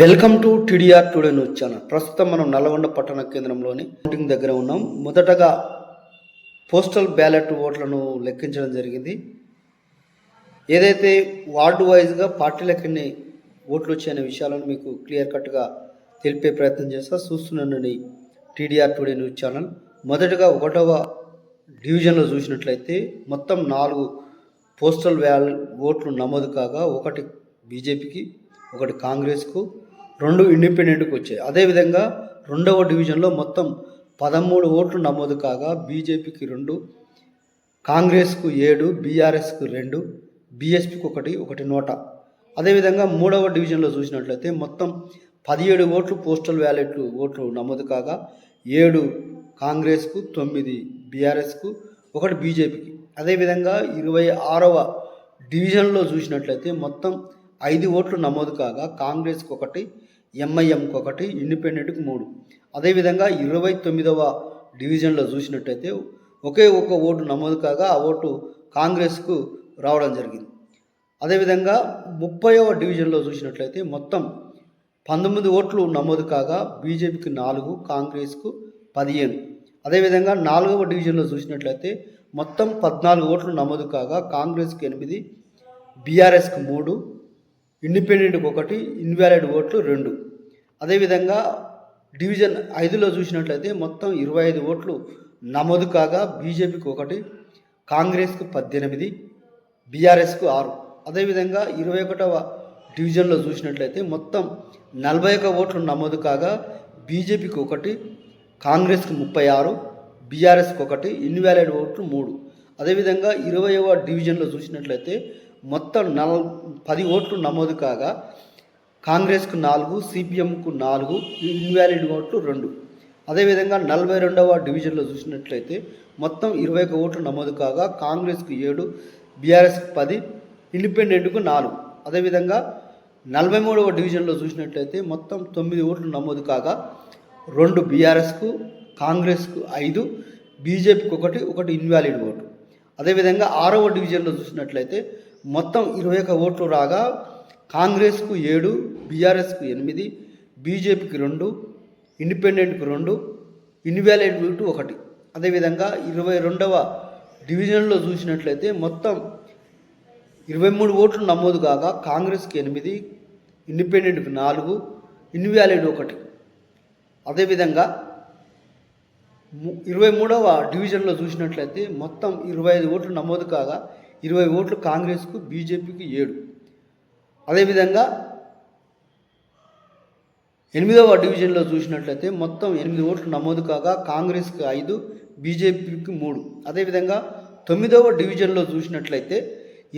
Welcome to TDR today news channel. ప్రస్తుతం మనం నల్గొండ పట్టణ కేంద్రంలోని ఓటింగ్ దగ్గర ఉన్నాం. మొదటగా పోస్టల్ బ్యాలెట్ ఓట్లను లెక్కించడం జరిగింది. ఏదైతే వార్డు వైజ్గా పార్టీలకు ఎన్ని ఓట్లు వచ్చాయనే విషయాలను మీకు క్లియర్ కట్గా తెలిపే ప్రయత్నం చేస్తా చూస్తున్నానండి టీడీఆర్ టుడే న్యూస్ ఛానల్. మొదటగా ఒకటవ డివిజన్లో చూసినట్లయితే మొత్తం నాలుగు పోస్టల్ వ్యాల్ ఓట్లు నమోదు కాగా ఒకటి బీజేపీకి ఒకటి కాంగ్రెస్కు రెండు ఇండిపెండెంట్కి వచ్చాయి. అదేవిధంగా రెండవ డివిజన్లో మొత్తం పదమూడు ఓట్లు నమోదు కాగా బీజేపీకి రెండు కాంగ్రెస్కు ఏడు బీఆర్ఎస్కు రెండు బీఎస్పీకి ఒకటి ఒకటి నోట. అదేవిధంగా మూడవ డివిజన్లో చూసినట్లయితే మొత్తం పదిహేడు ఓట్లు పోస్టల్ వ్యాలెట్లు ఓట్లు నమోదు కాగా ఏడు కాంగ్రెస్కు తొమ్మిది బీఆర్ఎస్కు ఒకటి బీజేపీకి. అదేవిధంగా ఇరవై ఆరవ డివిజన్లో చూసినట్లయితే మొత్తం ఐదు ఓట్లు నమోదు కాగా కాంగ్రెస్కి ఒకటి ఎంఐఎంకి ఒకటి ఇండిపెండెంట్కి మూడు. అదేవిధంగా ఇరవై తొమ్మిదవ డివిజన్లో చూసినట్టయితే ఒకే ఒక్క ఓటు నమోదు కాగా ఆ ఓటు కాంగ్రెస్కు రావడం జరిగింది. అదేవిధంగా ముప్పైవ డివిజన్లో చూసినట్లయితే మొత్తం పంతొమ్మిది ఓట్లు నమోదు కాగా బీజేపీకి నాలుగు కాంగ్రెస్కు పదిహేను. అదేవిధంగా నాలుగవ డివిజన్లో చూసినట్లయితే మొత్తం పద్నాలుగు ఓట్లు నమోదు కాగా కాంగ్రెస్కి ఎనిమిది బీఆర్ఎస్కి మూడు ఇండిపెండెంట్కి ఒకటి ఇన్వాలిడ్ ఓట్లు రెండు. అదేవిధంగా డివిజన్ ఐదులో చూసినట్లయితే మొత్తం ఇరవై ఐదు ఓట్లు నమోదు కాగా బీజేపీకి ఒకటి కాంగ్రెస్కు పద్దెనిమిది బీఆర్ఎస్కు ఆరు. అదేవిధంగా ఇరవై ఒకటవ డివిజన్లో చూసినట్లయితే మొత్తం నలభై ఒక ఓట్లు నమోదు కాగా బీజేపీకి ఒకటి కాంగ్రెస్కు ముప్పై ఆరు బీఆర్ఎస్కి ఒకటి ఇన్వాలిడ్ ఓట్లు మూడు. అదేవిధంగా ఇరవైవ డివిజన్లో చూసినట్లయితే మొత్తం నల్ పది ఓట్లు నమోదు కాగా కాంగ్రెస్కు నాలుగు సిపిఎంకు నాలుగు ఇన్వాలిడ్ ఓట్లు రెండు. అదేవిధంగా నలభై రెండవ డివిజన్లో చూసినట్లయితే మొత్తం ఇరవై ఒక ఓట్లు నమోదు కాగా కాంగ్రెస్కు ఏడు బీఆర్ఎస్కి పది ఇండిపెండెంట్కు నాలుగు. అదేవిధంగా నలభై మూడవ డివిజన్లో చూసినట్లయితే మొత్తం తొమ్మిది ఓట్లు నమోదు కాగా రెండు బీఆర్ఎస్కు కాంగ్రెస్కు ఐదు బీజేపీకి ఒకటి ఒకటి ఇన్వాలిడ్ ఓటు. అదేవిధంగా ఆరవ డివిజన్లో చూసినట్లయితే మొత్తం ఇరవై ఒక ఓట్లు రాగా కాంగ్రెస్కు ఏడు బీఆర్ఎస్కు ఎనిమిది బీజేపీకి రెండు ఇండిపెండెంట్కు రెండు ఇన్వాలిడ్ ఓటు ఒకటి. అదేవిధంగా ఇరవై రెండవ డివిజన్లో చూసినట్లయితే మొత్తం ఇరవై మూడు ఓట్లు నమోదు కాగా కాంగ్రెస్కి ఎనిమిది ఇండిపెండెంట్కి నాలుగు ఇన్వాలిడ్ ఒకటి. అదేవిధంగా ఇరవై మూడవ డివిజన్లో చూసినట్లయితే మొత్తం ఇరవై ఐదు ఓట్లు నమోదు కాగా ఇరవై ఓట్లు కాంగ్రెస్కు బీజేపీకి ఏడు. అదేవిధంగా ఎనిమిదవ డివిజన్లో చూసినట్లయితే మొత్తం ఎనిమిది ఓట్లు నమోదు కాగా కాంగ్రెస్కి ఐదు బీజేపీకి మూడు. అదేవిధంగా తొమ్మిదవ డివిజన్లో చూసినట్లయితే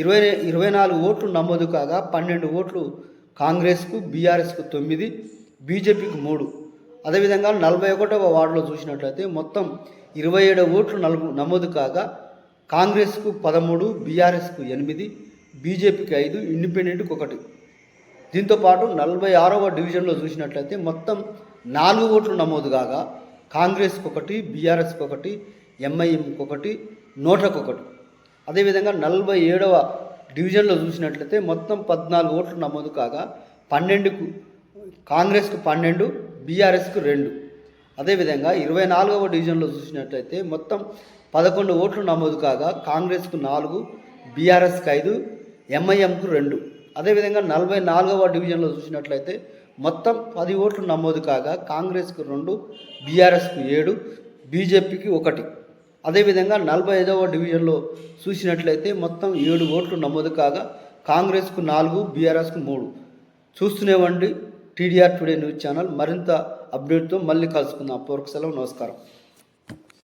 ఇరవై ఇరవై నాలుగు ఓట్లు నమోదు కాగా పన్నెండు ఓట్లు కాంగ్రెస్కు బీఆర్ఎస్కు తొమ్మిది బీజేపీకి మూడు. అదేవిధంగా నలభై ఒకటవ వార్డులో చూసినట్లయితే మొత్తం ఇరవై ఏడు ఓట్లు నలుగు నమోదు కాగా కాంగ్రెస్కు పదమూడు బీఆర్ఎస్కు ఎనిమిది బీజేపీకి ఐదు ఇండిపెండెంట్కి ఒకటి. దీంతో పాటు నలభై ఆరవ డివిజన్లో చూసినట్లయితే మొత్తం నాలుగు ఓట్లు నమోదు కాగా కాంగ్రెస్కి ఒకటి బీఆర్ఎస్కి ఒకటి ఎంఐఎంకి ఒకటి నోటకు ఒకటి. అదేవిధంగా నలభై ఏడవ డివిజన్లో చూసినట్లయితే మొత్తం పద్నాలుగు ఓట్లు నమోదు కాగా పన్నెండుకు కాంగ్రెస్కు పన్నెండు బీఆర్ఎస్కు రెండు. అదేవిధంగా ఇరవై నాలుగవ డివిజన్లో చూసినట్లయితే మొత్తం పదకొండు ఓట్లు నమోదు కాగా కాంగ్రెస్కు నాలుగు బీఆర్ఎస్కి ఐదు ఎంఐఎంకు రెండు. అదేవిధంగా నలభై నాలుగవ డివిజన్లో చూసినట్లయితే మొత్తం పది ఓట్లు నమోదు కాగా కాంగ్రెస్కు రెండు బీఆర్ఎస్కు ఏడు బీజేపీకి ఒకటి. అదేవిధంగా నలభై ఐదవ డివిజన్లో చూసినట్లయితే మొత్తం ఏడు ఓట్లు నమోదు కాగా కాంగ్రెస్కు నాలుగు బీఆర్ఎస్కు మూడు. చూస్తూనేవ్వండి టీడీఆర్ టుడే న్యూస్ ఛానల్. మరింత అప్డేట్తో మళ్ళీ కలుసుకుందాం. అప్పటివరకు సెలవు. నమస్కారం.